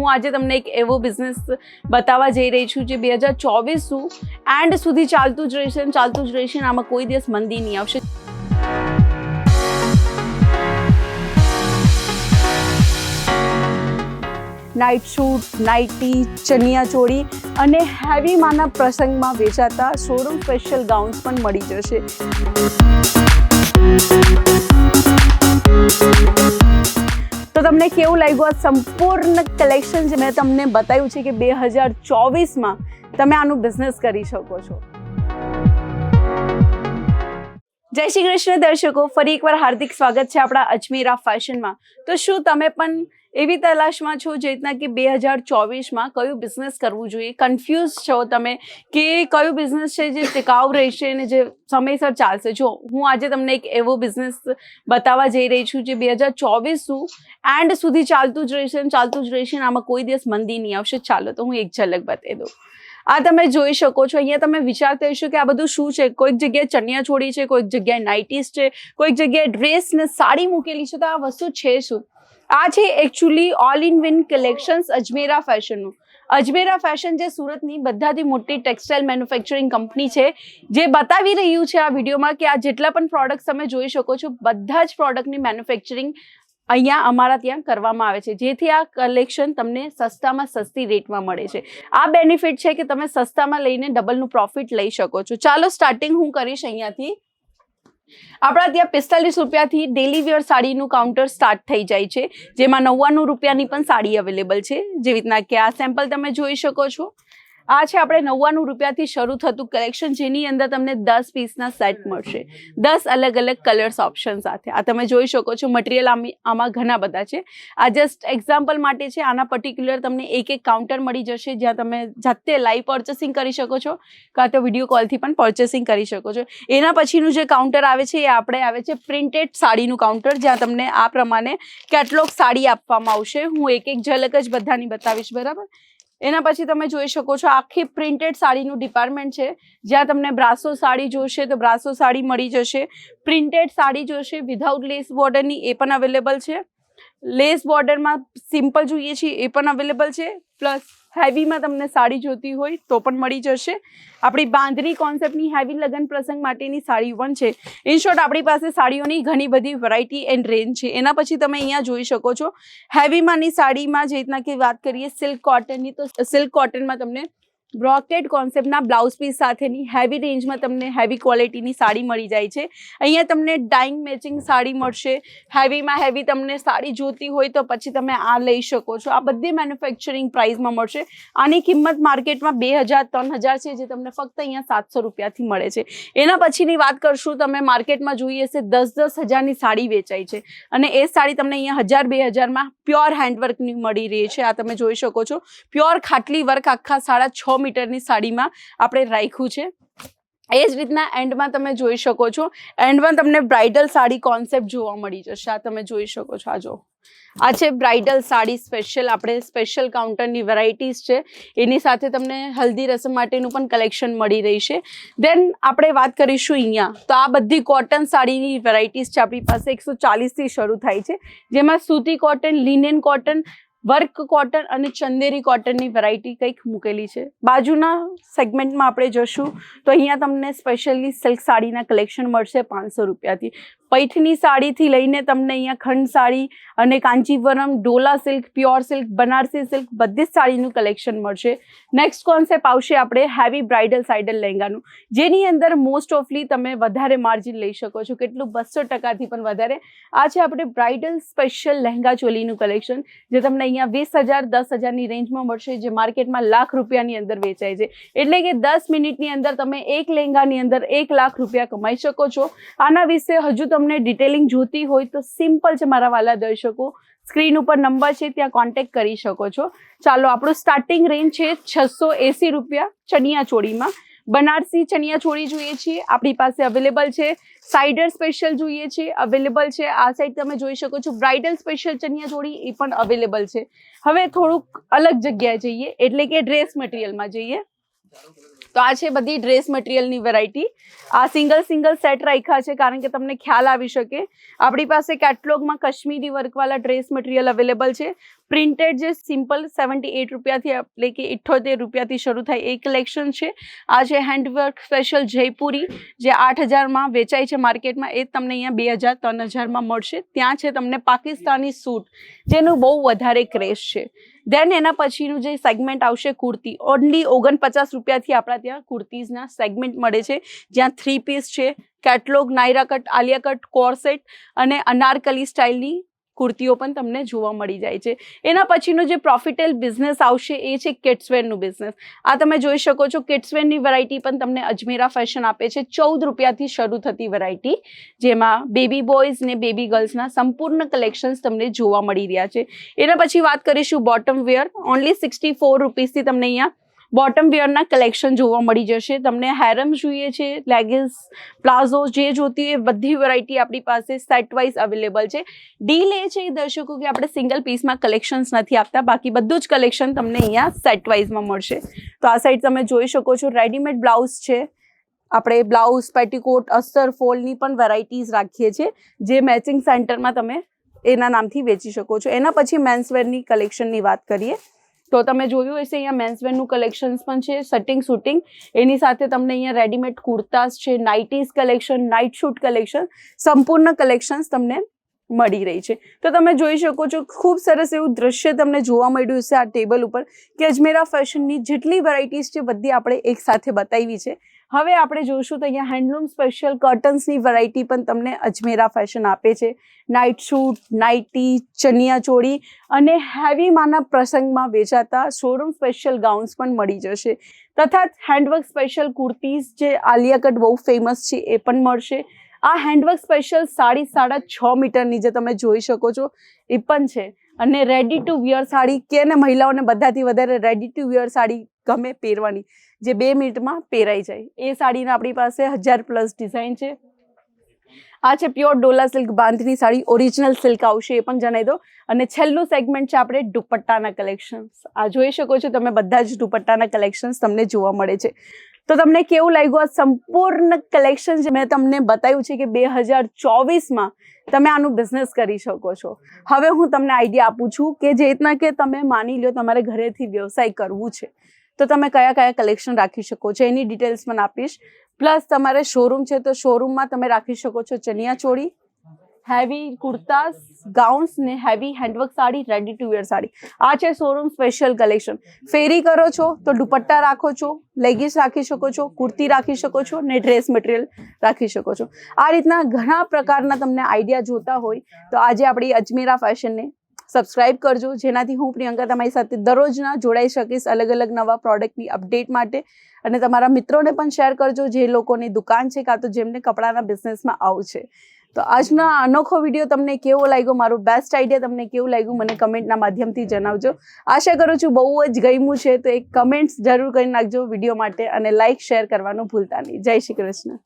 હું આજે તમને એક એવો બિઝનેસ બતાવવા જઈ રહી છું જે બે હજાર ચોવીસનું એન્ડ સુધી ચાલતું જ રહેશે ચાલતું જ રહેશે આમાં કોઈ દિવસ મંદી નહીં આવશે. Night suit nightie chaniya choli અને હેવીમાંના પ્રસંગમાં વેચાતા શોરૂમ સ્પેશિયલ ગાઉન્સ પણ મળી જશે. તો તમને કેવું લાગ્યું આ સંપૂર્ણ કલેક્શન જે મેં તમને બતાવ્યું છે કે બે હજાર ચોવીસમાં તમે આનું બિઝનેસ કરી શકો છો? જય શ્રી કૃષ્ણ દર્શકો, ફરી એકવાર હાર્દિક સ્વાગત છે આપણા અજમેરા ફેશનમાં તો શું તમે પણ એવી તલાશમાં છો જે રીતના કે બે હજાર ચોવીસમાં કયું બિઝનેસ કરવું જોઈએ? કન્ફ્યુઝ છો તમે કે કયું બિઝનેસ છે જે ટિકાઉ રહેશે અને જે સમયસર ચાલશે? જો, હું આજે તમને એક એવો બિઝનેસ બતાવવા જઈ રહી છું જે બે હજાર ચોવીસનું એન્ડ સુધી ચાલતું જ રહેશે અને ચાલતું જ રહેશે અને આમાં કોઈ દિવસ મંદી નહીં આવશે. ચાલો, તો હું એક ઝલક બતાવી દઉં. આ તમે જોઈ શકો છો. અહીંયા તમે વિચારતા હશો કે આ બધું શું છે? કોઈક જગ્યાએ ચણિયા છોડી છે, કોઈક જગ્યાએ નાઇટીસ છે, કોઈક જગ્યાએ ડ્રેસ ને સાડી મૂકેલી છે. તો આ વસ્તુ છે શું? આ છે actually all in win collections Ajmera ફેશનનું Ajmera fashion જે સુરતની બધાથી મોટી ટેક્સટાઇલ મેન્યુફેક્ચરિંગ કંપની છે, જે બતાવી રહ્યું છે આ વિડીયોમાં કે આ જેટલા પણ પ્રોડક્ટ્સ તમે જોઈ શકો છો, બધા જ પ્રોડક્ટની મેન્યુફેક્ચરિંગ અહીંયા અમારા ત્યાં કરવામાં આવે છે. જેથી આ કલેક્શન તમને સસ્તામાં સસ્તી રેટમાં મળે છે. આ બેનિફિટ છે કે તમે સસ્તામાં લઈને ડબલનું પ્રોફિટ લઈ શકો છો. ચાલો સ્ટાર્ટિંગ હું કરીશ અહીંયાથી. આપણા ત્યાં પિસ્તાલીસ રૂપિયાથી ડેલી વેર સાડીનું કાઉન્ટર સ્ટાર્ટ થઈ જાય છે. જેમાં નવ્વાણું રૂપિયાની પણ સાડી અવેલેબલ છે. જેવી રીતના કે આ સેમ્પલ તમે જોઈ શકો છો. આ છે આપણે નવ્વાણું રૂપિયાથી શરૂ થતું કલેક્શન જેની અંદર તમને દસ પીસના સેટ મળશે. દસ અલગ અલગ કલર્સ ઓપ્શન સાથે. આ તમે જોઈ શકો છો મટીરિયલ આમાં ઘણા બધા છે. આ જસ્ટ એક્ઝામ્પલ માટે છે આના પર્ટિક્યુલર તમને એક એક કાઉન્ટર મળી જશે જ્યાં તમે જાતે લાઈવ પર્ચેસિંગ કરી શકો છો કાં તો વીડિયો કોલથી પણ પર્ચેસિંગ કરી શકો છો. એના પછીનું જે કાઉન્ટર આવે છે એ આપણે આવે છે પ્રિન્ટેડ સાડીનું કાઉન્ટર જ્યાં તમને આ પ્રમાણે કેટલોગ સાડી આપવામાં આવશે. હું એક એક ઝલક જ બધાની બતાવીશ બરાબર? એના પછી તમે જોઈ શકો છો, આખી પ્રિન્ટેડ સાડીનું ડિપાર્ટમેન્ટ છે. જ્યાં તમને બ્રાસો સાડી જોશે તો બ્રાસો સાડી મળી જશે. પ્રિન્ટેડ સાડી જોશે વિધાઉટ લેસ બોર્ડરની એ પણ અવેલેબલ છે. લેસ બોર્ડરમાં સિમ્પલ જોઈએ છીએ, એ પણ અવેલેબલ છે. પ્લસ હેવીમાં તમને સાડી જોતી હોય તો પણ મળી જશે. આપણી બાંધણી કોન્સેપ્ટની હેવી લગ્ન પ્રસંગ માટેની સાડી પણ છે. ઇન શોર્ટ આપણી પાસે સાડીઓની ઘણી બધી વેરાયટી એન્ડ રેન્જ છે. એના પછી તમે અહીંયા જોઈ શકો છો. હેવીમાંની સાડીમાં જે રીતના કે વાત કરીએ સિલ્ક કોટનની તો સિલ્ક કોટનમાં તમને બ્રોકેડ કોન્સેપ્ટના બ્લાઉઝ પીસ સાથેની હેવી રેન્જમાં તમને હેવી ક્વોલિટીની સાડી મળી જાય છે. અહીંયા તમને ડાઇંગ મેચિંગ સાડી મળશે. હેવીમાં હેવી તમને સાડી જોતી હોય તો પછી તમે આ લઈ શકો છો. આ બધી મેન્યુફેક્ચરિંગ પ્રાઇસમાં મળશે. આની કિંમત માર્કેટમાં બે હજાર, ત્રણ હજાર છે જે તમને ફક્ત અહીંયા સાતસો રૂપિયાથી મળે છે. એના પછીની વાત કરશું, તમે માર્કેટમાં જોઈએ છે દસ દસ હજારની સાડી વેચાય છે. અને એ સાડી તમને અહીંયા હજાર, બે હજારમાં પ્યોર હેન્ડવર્કની મળી રહી છે. આ તમે જોઈ શકો છો. પ્યોર ખાટલી વર્ક આખા સાડા છ મીટરની સાડીમાં આપણે રાખ્યું છે. એ જ રીતના એન્ડમાં તમે જોઈ શકો છો. એન્ડમાં તમને બ્રાઇડલ સાડી કોન્સેપ્ટ જોવા મળી જશે. આ તમે જોઈ શકો છો. આ જો. આ છે બ્રાઇડલ સાડી સ્પેશિયલ. આપણે સ્પેશિયલ કાઉન્ટરની વેરાયટીઝ છે. એની સાથે તમને હલ્દી રસમ માટેનું પણ કલેક્શન મળી રહી છે દેન આપણે વાત કરીશું અહીંયા. તો આ બધી કોટન સાડીની વેરાયટીઝ છે. આપણી પાસે એકસો ચાલીસથી શરૂ થાય છે. જેમાં સૂતી cotton linen cotton work cotton અને ચંદેરી કોટનની વેરાયટી કંઈક મૂકેલી છે. બાજુના સેગમેન્ટમાં આપણે જશું તો અહીંયા તમને સ્પેશિયલી સિલ્ક સાડીના કલેક્શન મળશે પાંચસો રૂપિયાથી. પૈઠની સાડીથી લઈને તમને અહીંયા ખંડ સાડી અને Kanchivaram dola silk pure silk Banarasi silk બધી જ સાડીનું કલેક્શન મળશે. નેક્સ્ટ કોન્સેપ્ટ આવશે આપણે હેવી બ્રાઇડલ સાઇડલ લહેંગાનું. જેની અંદર મોસ્ટ ઓફલી તમે વધારે માર્જિન લઈ શકો છો. કેટલું? બસો ટકાથી પણ વધારે. આ છે આપણે બ્રાઇડલ સ્પેશિયલ લહેંગા ચોલીનું કલેક્શન જે તમને અહીંયા વીસ હજાર, દસ હજારની રેન્જમાં મળશે, જે માર્કેટમાં લાખ રૂપિયાની અંદર વેચાય છે. એટલે કે દસ મિનિટની અંદર તમે એક લહેંગાની અંદર એક લાખ રૂપિયા કમાઈ શકો છો. આના વિશે હજુ તમને ડિટેલિંગ જોતી હોય તો સિમ્પલ છે મારા વાલા દર્શકો સ્ક્રીન ઉપર નંબર છે, ત્યાં કોન્ટેક્ટ કરી શકો છો. ચાલો, આપણું સ્ટાર્ટિંગ રેન્જ છે છસો એંસી રૂપિયા ચણિયા ચોળીમાં બનારસી ચણિયા ચોળી જોઈએ છીએ. આપણી પાસે અવેલેબલ છે સાઇડર સ્પેશિયલ જોઈએ છીએ અવેલેબલ છે. આ સાઈડ તમે જોઈ શકો છો. બ્રાઇડલ સ્પેશિયલ ચણિયા ચોળી એ પણ અવેલેબલ છે. હવે થોડુંક અલગ જગ્યાએ જઈએ. એટલે કે ડ્રેસ મટીરિયલમાં જઈએ. તો આ છે બધી ડ્રેસ મટીરિયલની વેરાયટી. આ સિંગલ સિંગલ સેટ રાખ્યા છે કારણ કે તમને ખ્યાલ આવી શકે. આપણી પાસે કેટલોગમાં કાશ્મીરી વર્કવાળા ડ્રેસ મટીરિયલ અવેલેબલ છે. પ્રિન્ટેડ જે સિમ્પલ સેવન્ટી એટ રૂપિયાથી એટલે કે ઇઠ્ઠોતેર રૂપિયાથી શરૂ થાય એ કલેક્શન છે. આ છે હેન્ડવર્ક સ્પેશિયલ જયપુરી જે આઠ હજારમાં વેચાય છે માર્કેટમાં, એ તમને અહીંયા બે હજાર, ત્રણ હજારમાં મળશે. ત્યાં છે તમને પાકિસ્તાની સૂટ, જેનું બહુ વધારે ક્રેઝ છે. દેન એના પછીનું જે સેગમેન્ટ આવશે કુર્તી. ઓનલી ઓગણપચાસ રૂપિયાથી આપણા ત્યાં કુર્તીઝના સેગમેન્ટ મળે છે. જ્યાં થ્રી પીસ છે catalogue Naira cut, Alia cut corset અને અનારકલી સ્ટાઇલની કુર્તીઓ પણ તમને જોવા મળી જાય છે. એના પછીનો જે પ્રોફિટેલ બિઝનેસ આવશે એ છે કિડ્સવેરનું બિઝનેસ આ તમે જોઈ શકો છો કિડ્સવેરની વેરાયટી પણ તમને અજમેરા ફેશન આપે છે. ચૌદ રૂપિયાથી શરૂ થતી વેરાયટી જેમાં બેબી બોયઝ ને બેબી ગર્લ્સના સંપૂર્ણ કલેક્શન્સ તમને જોવા મળી રહ્યા છે. એના પછી વાત કરીશું bottom wear only sixty four રૂપીસથી તમને અહીંયા બોટમ વેરના કલેક્શન જોવા મળી જશે. તમને હેરમ જોઈએ છે લેગિન્સ પ્લાઝો જે જોતી એ બધી વેરાયટી આપણી પાસે સેટ વાઇઝ અવેલેબલ છે. ડીલ એ છે દર્શકો કે આપણે સિંગલ પીસમાં કલેક્શન્સ નથી આપતા. બાકી બધું જ કલેક્શન તમને અહીંયા સેટ વાઇઝમાં મળશે. તો આ સાઈડ તમે જોઈ શકો છો રેડીમેડ બ્લાઉઝ છે. આપણે બ્લાઉઝ પેટીકોટ અસ્તર ફોલની પણ વેરાયટીઝ રાખીએ છીએ. જે મેચિંગ સેન્ટરમાં તમે એના નામથી વેચી શકો છો. એના પછી મેન્સવેરની કલેક્શનની વાત કરીએ. તો તમે જોયું હશે અહીંયા મેન્સવેરનું કલેક્શન્સ પણ છે સટિંગ શૂટિંગ એની સાથે તમને અહીંયા રેડીમેડ કુર્તાસ છે nighties collection night suit collection સંપૂર્ણ કલેક્શન્સ તમને મળી રહી છે. તો તમે જોઈ શકો છો, ખૂબ સરસ એવું દ્રશ્ય તમને જોવા મળ્યું છે આ ટેબલ ઉપર, કે અજમેરા ફેશનની જેટલી વેરાયટીઝ છે બધી આપણે એક સાથે બતાવી છે. હવે આપણે જોઈશું તો અહીંયા હેન્ડલૂમ સ્પેશિયલ કર્ટન્સની વેરાયટી પણ તમને અજમેરા ફેશન આપે છે. Night suit nightie chaniya choli અને હેવીમાંના પ્રસંગમાં વેચાતા શોરૂમ સ્પેશિયલ ગાઉન્સ પણ મળી જશે. તથા હેન્ડવર્ક સ્પેશિયલ કુર્તીઝ જે આલિયા બહુ ફેમસ છે એ પણ મળશે. આ હેન્ડવર્ક સ્પેશિયલ સાડી સાડા છ મીટરની જે તમે જોઈ શકો છો એ પણ છે. અને રેડી ટુ વિયર સાડી કે ને મહિલાઓને બધાથી વધારે રેડી ટુ વિયર સાડી ગમે પહેરવાની, જે બે મિનિટમાં પહેરાઈ જાય. એ સાડીના આપણી પાસે હજાર પ્લસ ડિઝાઇન છે. આ છે pure dola silk, bandhani sari, original silk આવશે, એ પણ જણાવી દો. અને છેલ્લું સેગમેન્ટ છે આપણે દુપટ્ટાના કલેક્શન્સ. આ જોઈ શકો છો તમે બધા જ દુપટ્ટાના કલેક્શન્સ તમને જોવા મળે છે. તો તમને કેવું લાગ્યું આ સંપૂર્ણ કલેક્શન? જે મેં તમને બતાવ્યું છે કે બે હજાર ચોવીસમાં તમે આનું બિઝનેસ કરી શકો છો. હવે હું તમને આઈડિયા આપું છું કે જે રીતના કે તમે માની લો તમારે ઘરેથી વ્યવસાય કરવું છે. તો તમે કયા કયા કલેક્શન રાખી શકો છો? એની ડિટેલ્સ મને આપીશ. પ્લસ તમારે શોરૂમ છે તો શોરૂમમાં તમે રાખી શકો છો ચનિયા ચોળી હેવી કુર્તાસ ગાઉન્સ ને heavy handwork sari ready to wear sari. આ છે શોરૂમ સ્પેશિયલ કલેક્શન ફેરી કરો છો તો દુપટ્ટા રાખો છો લેગીસ રાખી શકો છો, કુર્તી રાખી શકો છો ને ડ્રેસ મટીરિયલ રાખી શકો છો. આ રીતના ઘણા પ્રકારના તમને આઈડિયા જોતા હોય. તો આજે આપણી અજમેરા ફેશનને સબસ્ક્રાઇબ કરજો. જેનાથી હું પ્રિયંકા તમારી સાથે દરરોજના જોડાઈ શકીશ અલગ અલગ નવા પ્રોડક્ટની અપડેટ માટે. અને તમારા મિત્રોને પણ શેર કરજો જે લોકોની દુકાન છે કાં તો જેમને કપડાના બિઝનેસમાં આવું છે. તો આજનો અનોખો વીડિયો તમને કેવો લાગ્યો? મારું બેસ્ટ આઈડિયા તમને કેવું લાગ્યું? મને કમેન્ટના માધ્યમથી જણાવજો. આશા કરું છું બહુ જ ગમ્યું છે. તો એક કમેન્ટ્સ જરૂર કરી નાખજો વીડિયો માટે અને લાઇક શેર કરવાનું ભૂલતા નહીં. જય શ્રી કૃષ્ણ.